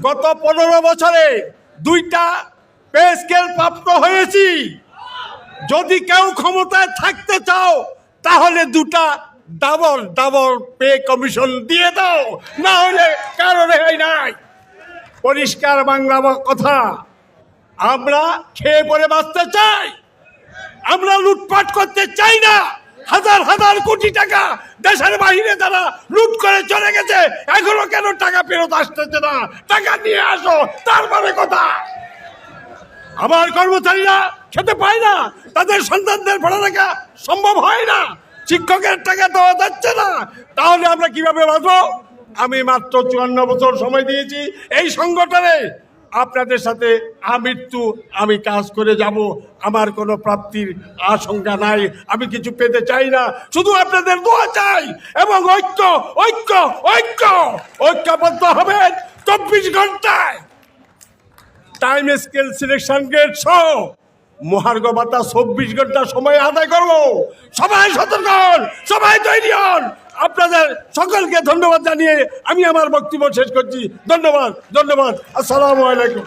গত পনেরো বছরে দুইটা পে স্কেল প্রাপ্ত হয়েছি। যদি কেউ ক্ষমতায় থাকতে চাও, তাহলে দুটা ডাবল ডাবল পে কমিশন দিয়ে দাও। না হলে কারও রেহাই নাই। পরিষ্কার বাংলা কথা। আমরা খেয়ে পরে বাঁচতে চাই। আমরা লুটপাট করতে চাই না। হাজার হাজার কোটি টাকা দেশের বাইরে তারা লুট করে চলে গেছে, এখনও কেন টাকা ফেরত আসতেছে না? টাকা নিয়ে আসো, তারপরে কথা। আমার কর্মচারীরা খেতে পায় না, তাদের সন্তানদের পড়ালেখা সম্ভব হয় না, শিক্ষকের টাকা দেওয়া যাচ্ছে না। তাহলে আমরা কীভাবে বাঁচবো? আমি মাত্র চুয়ান্ন বছর সময় দিয়েছি, এই সংগঠনে আপনাদের সাথে আমৃত্যু, আমি কাজ করে যাব, আমার কোনো প্রাপ্তির আশঙ্কা নাই, আমি কিছু পেতে চাই না, শুধু আপনাদের দোয়া চাই এবং ঐক্য ঐক্য ঐক্য, ঐক্যবদ্ধ হবেন চব্বিশ ঘন্টায়। টাইম স্কেল সিলেকশন গ্রেড সহ মহার্ঘ ভাতা চব্বিশ ঘণ্টা সময় আদায় করব। সবাই সতর্ক হন, সবাই তৈরি হন। আপনাদের সকলকে ধন্যবাদ জানিয়ে আমি আমার বক্তব্য শেষ করছি। ধন্যবাদ ধন্যবাদ। আসসালামু আলাইকুম।